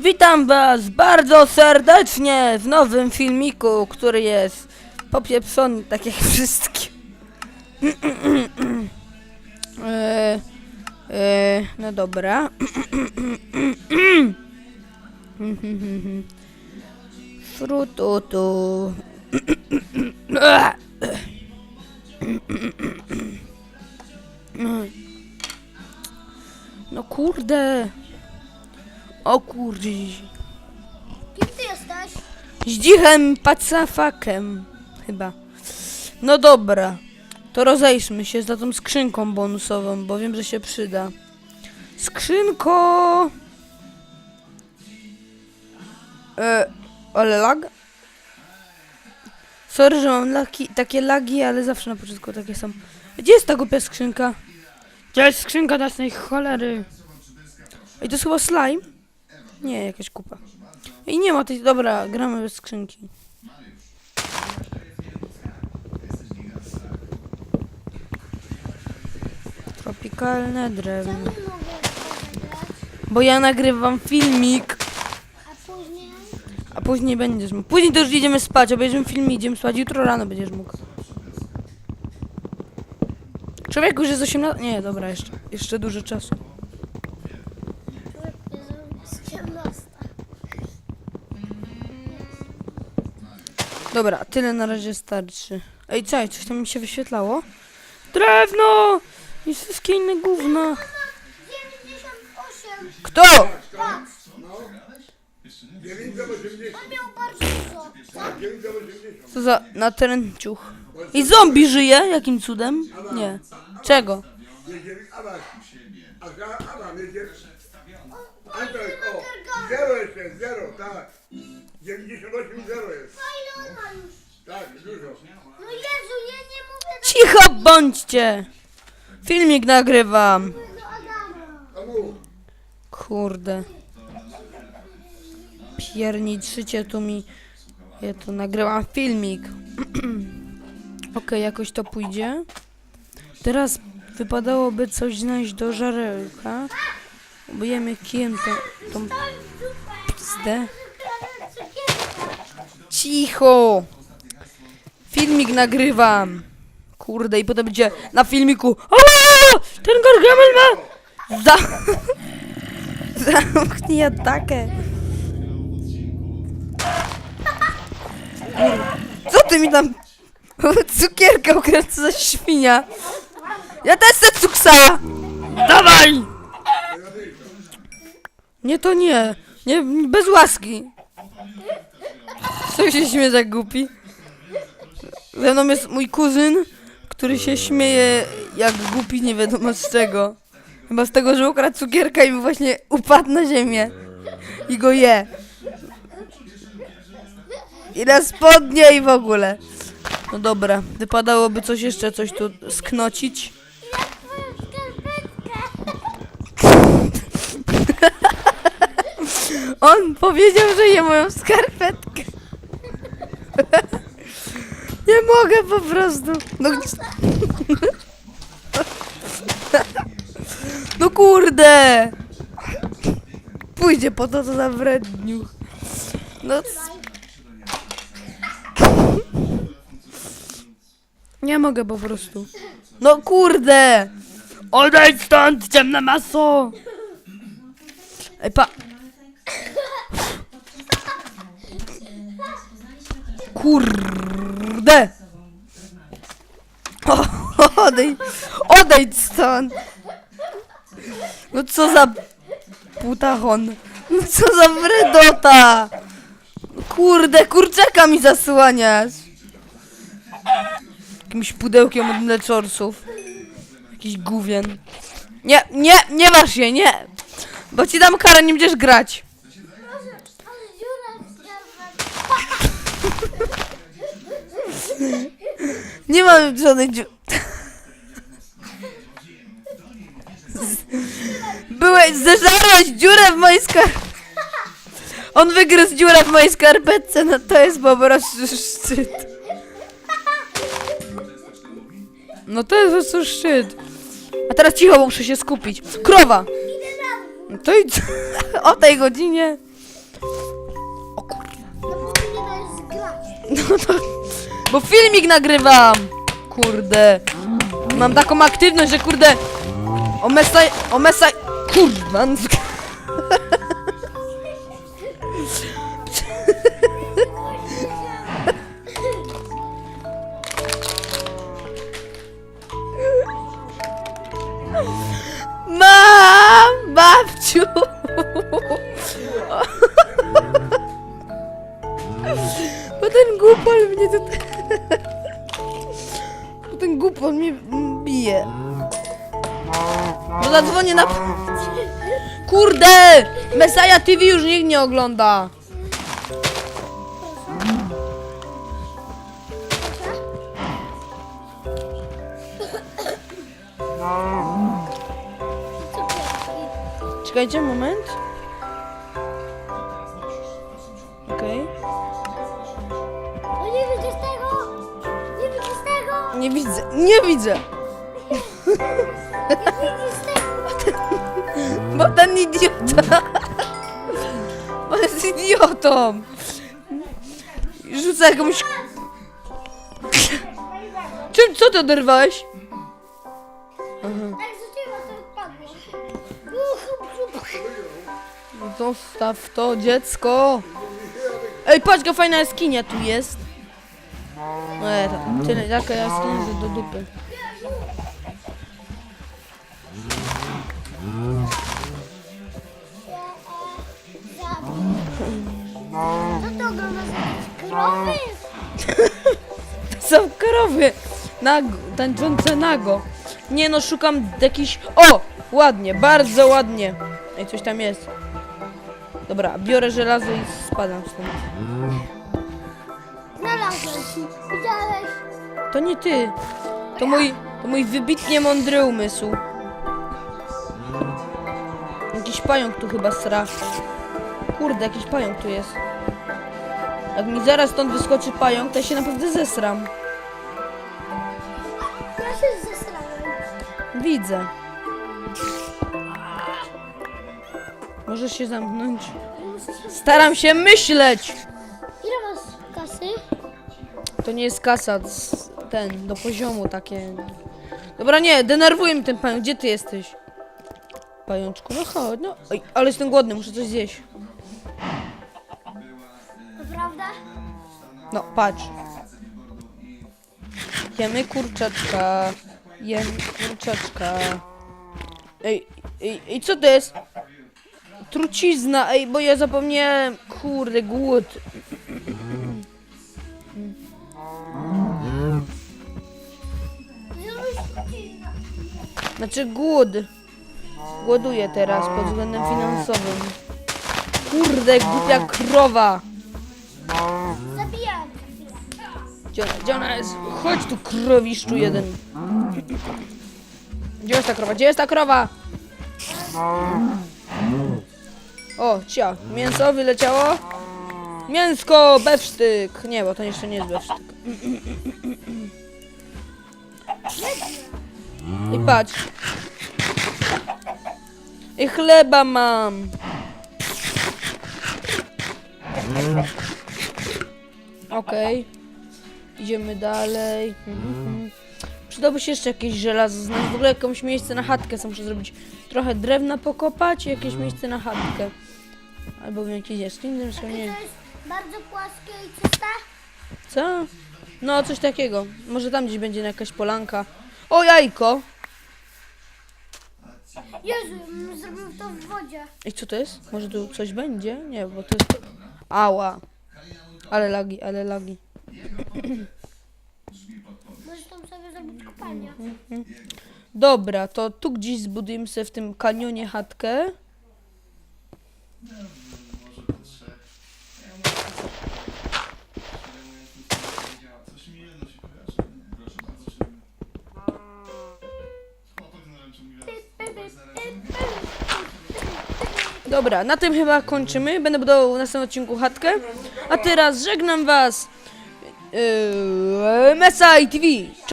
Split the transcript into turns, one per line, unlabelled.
Witam was bardzo serdecznie w nowym filmiku, który jest popieprzony tak jak wszystkie. e, e, no dobra. Frututu. No kurde. O kurde.
Kim ty jesteś?
Zdzichem pacafakem. Chyba. No dobra. To rozejrzmy się za tą skrzynką bonusową, bo wiem, że się przyda. Skrzynko. E, ale lag? Sorry, że mam laki, takie lagi, ale zawsze na początku takie są. Gdzie jest ta głupia skrzynka? Gdzie jest skrzynka naszej cholery? Ej, to jest chyba slime? Nie, jakaś kupa. I nie ma tej. Dobra, gramy bez skrzynki. Tropikalne drewno.
Nie mogę grać.
Bo ja nagrywam filmik,
A później?
a później będziesz mógł. Później to już idziemy spać, obejrzymy film i idziemy spać. Jutro rano będziesz mógł. Człowiek już jest 18. Nie, dobra, jeszcze, jeszcze dużo czasu. Dobra, tyle na razie starczy. Ej, czekaj, coś tam mi się wyświetlało? Drewno! I wszystkie inne gówna.
98.
Kto?
Patrz,
980,
on miał bardzo dużo. Co?
980.
Co za natręciuch. I zombie żyje? Jakim cudem? Nie. Czego?
Jedziemy, Adam. Aga, Adam, jedziemy. Antoś, o, zero jeszcze, zero, tak. 98 zero jest.
Ile on ma już?
Tak, dużo.
No Jezu, ja nie mówię
Cicho bądźcie! Filmik nagrywam.
do Adama.
A mów.
Kurde. Pierniczycie tu mi. Ja tu nagrywam filmik. Okej, jakoś to pójdzie. Teraz wypadałoby coś znaleźć do żarełka. Obejemy kijem tą, tą pizdę. Cicho! Filmik nagrywam. Kurde, i potem będzie na filmiku. O! Ten gargamel ma. Za... Zamknij atakę. Co ty mi tam... Cukierka ukradł, za świnia. Ja też chcę cuksa! Dawaj! Nie, to nie. Nie, bez łaski. Co się śmieje tak głupi? Ze mną jest mój kuzyn, który się śmieje jak głupi nie wiadomo z czego. Chyba z tego, że ukradł cukierka i mu właśnie upadł na ziemię. I go je. I na spodnie i w ogóle. No dobra, wypadałoby coś jeszcze, coś tu sknocić. On powiedział, że je moją skarpetkę. Nie mogę po prostu. No, no kurde! Pójdzie po to, co za wredniuch. No. Nie mogę po prostu. No kurde! Odejdź stąd, ciemna maso! Ej, pa... Kurde! O, odejdź, odejdź stąd! No co za putachon? No co za wredota! Kurde, kurczaka mi zasłaniasz! Jakimś pudełkiem od mleczorsów. Jakiś gówien. Nie, nie, nie masz się, nie! Bo ci dam karę, nie będziesz grać. Nie mam żadnej dziu... Byłeś, zeżarłeś dziurę w mojej skar... On wygryzł dziurę w mojej skarpetce, no to jest po prostu szczyt. No to jest po prostu szczyt. A teraz cicho, bo muszę się skupić. Krowa! No to idź o tej godzinie. O kurwa.
No.
No to... Bo filmik nagrywam! Kurde. Mam taką aktywność, że kurde... O mesaj... Kurwa. Mam! Babciu! Bo ten głupol mnie tutaj... Ten głupol mnie bije. Bo zadzwonię na... Kurde! Messiah TV już nikt nie ogląda. Czekajcie, moment.
Nie
widzę? Bo ten idiota. On jest idiotą. Rzuca jakąś... Czym, co ty oderwałeś?
Jak rzuciła, to odpadło.
Zostaw to dziecko. Ej, patrz, jaka fajna jaskinia tu jest. Ej, ta- tyle, taka jaskinia, że do dupy.
Co to oglądasz? Krowy?
Są krowy. Nago, tańczące nago. Nie no, szukam jakiś... O! Ładnie, bardzo ładnie. Ej, coś tam jest. Dobra, biorę żelazo i spadam stąd.
Znalazłeś.
To nie ty. To mój, to mój wybitnie mądry umysł. Jakiś pająk tu chyba sra. Kurde, jakiś pająk tu jest. Jak mi zaraz stąd wyskoczy pająk, to ja się naprawdę zesram.
Ja się zesrałem.
Widzę. Możesz się zamknąć. Staram się myśleć!
Ile masz kasy?
To nie jest kasa, ten, do poziomu takie. Dobra, nie, denerwuje mnie ten pająk. Gdzie ty jesteś? Pajączku, no chodź, no. Oj, ale jestem głodny, muszę coś zjeść.
Naprawdę?
No, patrz. Jemy kurczaczka. Jem kurczaczka. Ej, ej, ej, co to jest? Trucizna, ej, bo ja zapomniałem. Kurde, głód. Znaczy głód. Głoduję teraz pod względem finansowym. Kurde, głupia krowa.
Zabijam.
Gdzie ona, gdzie ona jest? Chodź tu, krowiszczu jeden. Gdzie jest ta krowa? Gdzie jest ta krowa? O, cia. Mięso wyleciało. Mięsko, bewsztyk. Nie, bo to jeszcze nie jest bewsztyk. I patrz. I chleba mam. Okej. Idziemy dalej. Mhm. Przydałoby się jeszcze jakieś żelazo znaleźć. W ogóle jakieś miejsce na chatkę co muszę zrobić. Trochę drewna pokopać i jakieś miejsce na chatkę. Albo w jakiejś jaskini, zresztą nie.
To jest bardzo płaskie i czyste.
Co? No, coś takiego. Może tam gdzieś będzie jakaś polanka. O, jajko!
Jezu, mm, zrobił to w wodzie.
I co to jest? Może tu coś będzie? Nie, bo to jest... Ała. Ale lagi, ale lagi.
Możesz tam sobie zrobić kopalnię.
Dobra, to tu gdzieś zbudujemy sobie w tym kanionie chatkę. Dobra, na tym chyba kończymy. Będę budował w następnym odcinku chatkę. A teraz żegnam was. Yy, Mesaj TV.